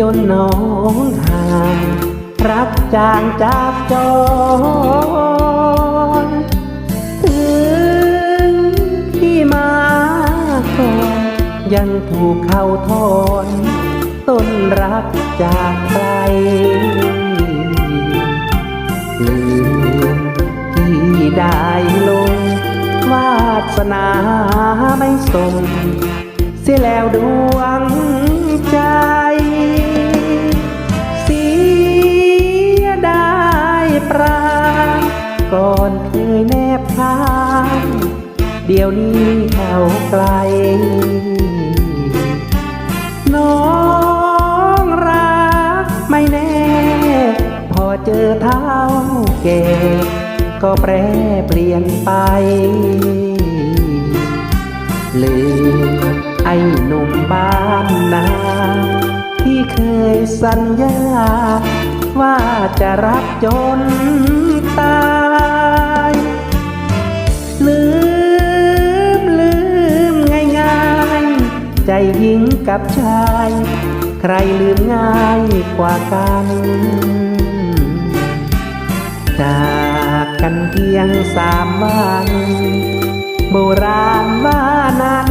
จนน้องห่างรักจางจากจรถึงพี่มาก่อนยังถูกเขาทอนต้นรักจากใครลืมที่ได้ลงวาสนาไม่สมเสียแล้วด เดี๋ยวนี้เขาไกล น้องรักไม่แน่ พอเจอเท้าแก่ก็แปรเปลี่ยนไป ลืมไอ้หนุ่มบ้านนาที่เคยสัญญา ว่าจะรักจนตา กับชาย ใครลืมง่ายกว่ากัน จากกันเพียงสามวัน โบราณว่านั้น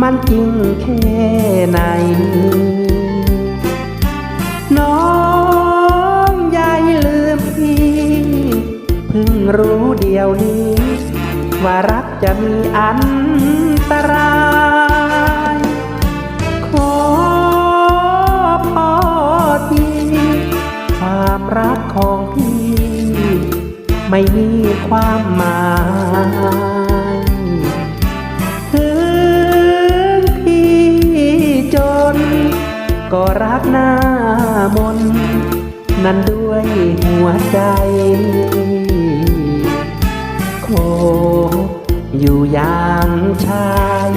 มันจริงแค่ไหน น้องยายลืมพี่เพิ่งรู้เดียวนี้ ว่ารักจะมีอันตราย ไม่มีความหมายถึงพี่จน ก็รักหน้ามน นั้นด้วยหัวใจ โคอยู่อย่างชาย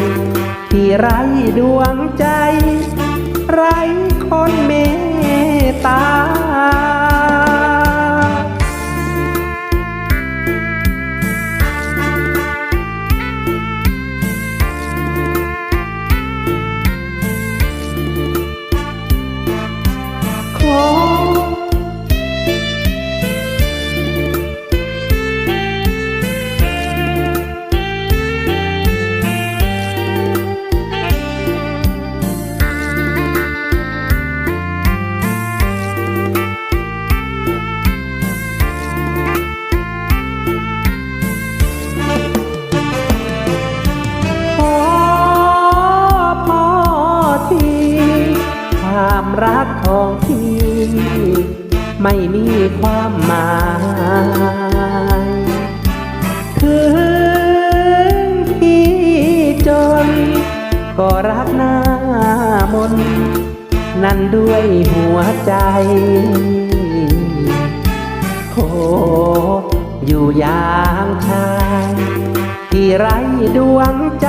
ที่ไร้ดวงใจ ไร้ รักของพี่ ไม่มีความหมายถึงพี่จน ก็รักหน้ามน นั่นด้วยหัวใจโคอยู่อย่างชาย ที่ไร้ดวงใจ